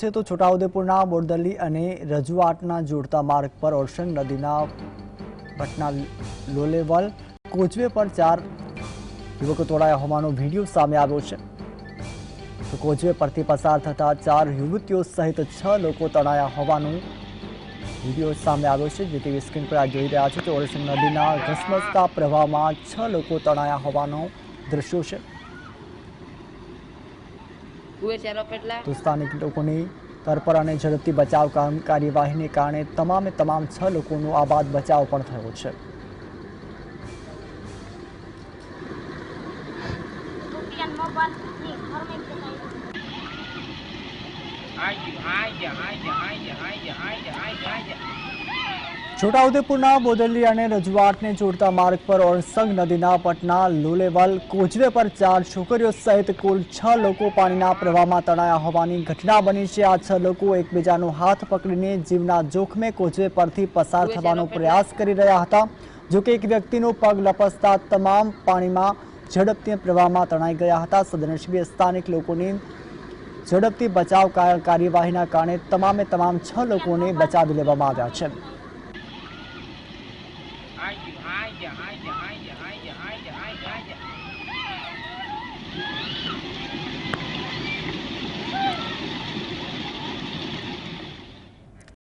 છે તો છોટાઉદેપુરના બોરદલી અને રજુઆટના જોડતા માર્ગ પર ઓરસંગ નદીના પટના લોલેવલ કોચવે પર ચાર યુવકો તોડાયા હોવાનો વીડિયો સામે આવ્યો છે. તો કોચવે પરથી પસાર થતા ચાર યુવતીઓ સહિત છ લોકો તણાયા હોવાનું વીડિયો સામે આવ્યો છે. જે ટીવી સ્ક્રીન પર આ જોઈ રહ્યા છો તો ઓરસંગ નદીના ઘસમસતા પ્રવાહમાં છ લોકો તણાયા હોવાનો દ્રશ્યો છે. તો સ્થાનિક લોકોની તરપર અને ઝડપથી બચાવ કામ કાર્યવાહીને કારણે તમામે તમામ છ લોકોનો આ બાદ બચાવ પણ થયો છે. આઈ ગયા આઈ ગયા આઈ ગયા આઈ ગયા આઈ ગયા આઈ ગયા આઈ ગયા. છોટાઉદેપુરના બોદલી અને રજવાટને જોડતા માર્ગ પર ઓરસંગ નદીના પટના લુલેવલ કોચવે પર ચાર છોકરીઓ સહિત કુલ છ લોકો પાણીના પ્રવાહમાં તણાયા હોવાની ઘટના બની છે. આ છ લોકો એકબીજાનો હાથ પકડીને જીવના જોખમે કોચવે પરથી પસાર થવાનો પ્રયાસ કરી રહ્યા હતા. જોકે એક વ્યક્તિનો પગ લપસતા તમામ પાણીમાં ઝડપથી પ્રવાહમાં તણાઈ ગયા હતા. સદનસીબે સ્થાનિક લોકોની ઝડપથી બચાવ કાર્યવાહીના કારણે તમામે તમામ છ લોકોને બચાવી લેવામાં આવ્યા છે. 哎呀哎呀哎呀哎呀哎呀哎呀